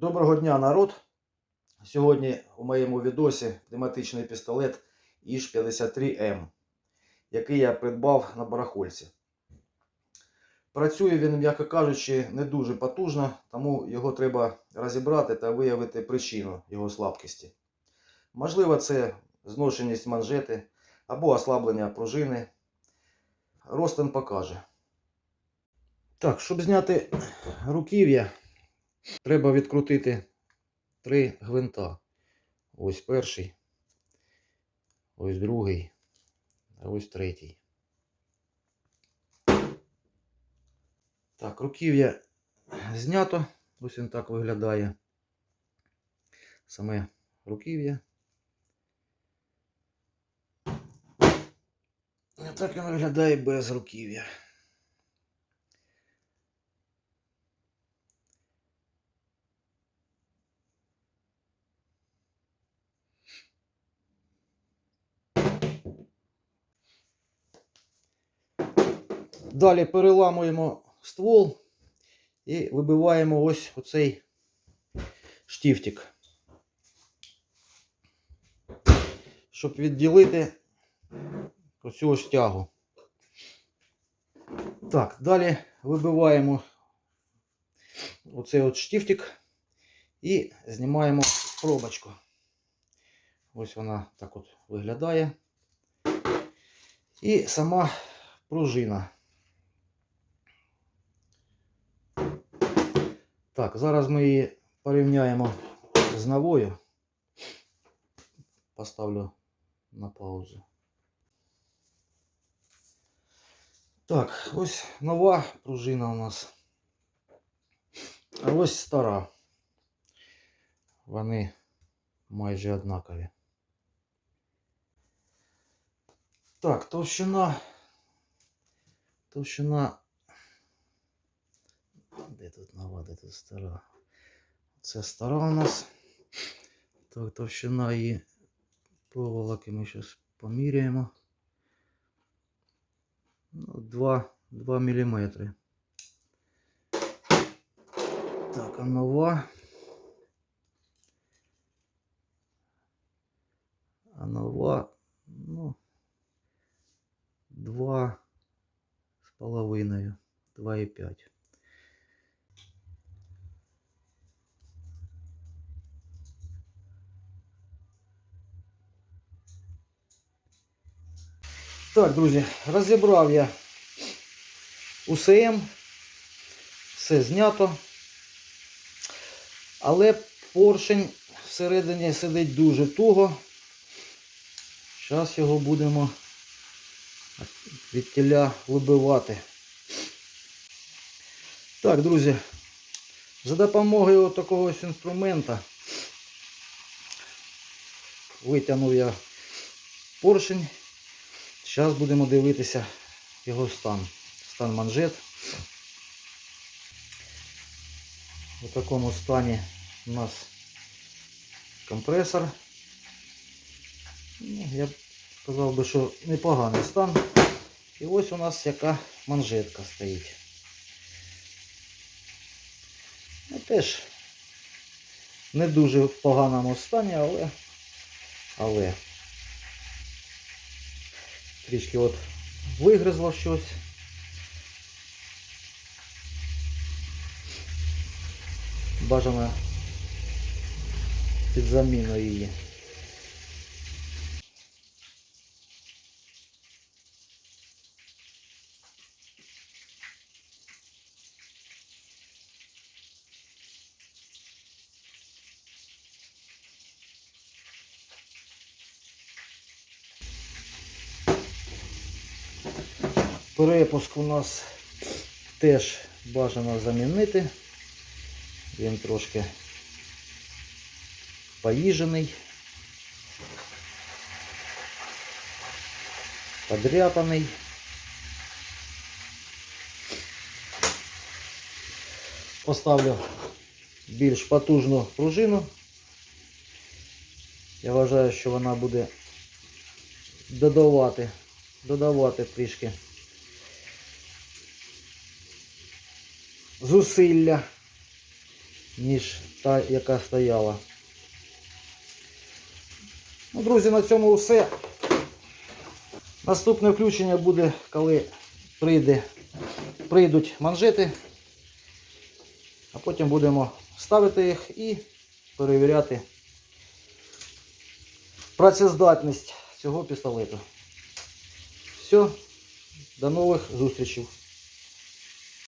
Доброго дня, народ! Сьогодні у моєму відосі тематичний пістолет Іж-53М, який я придбав на барахольці. Працює він, м'яко кажучи, не дуже потужно, тому його треба розібрати та виявити причину його слабкості. Можливо, це зношеність манжети або ослаблення пружини. Ростен покаже. Так, щоб зняти руків'я, треба відкрутити три гвинта. Ось перший, ось другий, а ось третій. Так, руків'я знято. Ось він так виглядає. Саме руків'я. Так він виглядає без руків'я. Далі переламуємо ствол і вибиваємо ось оцей штифтик. Щоб відділити оцю ось тягу. Так, далі вибиваємо оцей от штифтик і знімаємо пробочку. Ось вона так от виглядає. І сама пружина. Так, зараз ми її порівняємо з новою. Поставлю на паузу. Так, ось нова пружина у нас. А ось стара. Вони майже однакові. Так, товщина. Товщина. Де тут нова, де тут стара? Це стара у нас. Так, товщина її проволоки ми зараз поміряємо. Ну, 2, 2 мм. Так, а нова. А нова, ну, 2 з половиною, 2,5. Так, друзі, розібрав я УСМ, все знято. Але поршень всередині сидить дуже туго. Зараз його будемо від тіля вибивати. Так, друзі, за допомогою такого ось інструмента витягнув я поршень. Зараз будемо дивитися його стан. Стан манжет. У такому стані у нас компресор. Ну, я б сказав би, що непоганий стан. І ось у нас яка манжетка стоїть. Ну, теж не дуже в поганому стані, але але трішки от вигризло щось. Бажано під заміну її. Перепуск у нас теж бажано замінити. Він трошки поїжений, подряпаний. Поставлю більш потужну пружину. Я вважаю, що вона буде додавати, додавати трішки зусилля ніж та, яка стояла. Ну, друзі, на цьому все. Наступне включення буде, коли прийде, прийдуть манжети, а потім будемо ставити їх і перевіряти працездатність цього пістолету. Все, до нових зустрічей.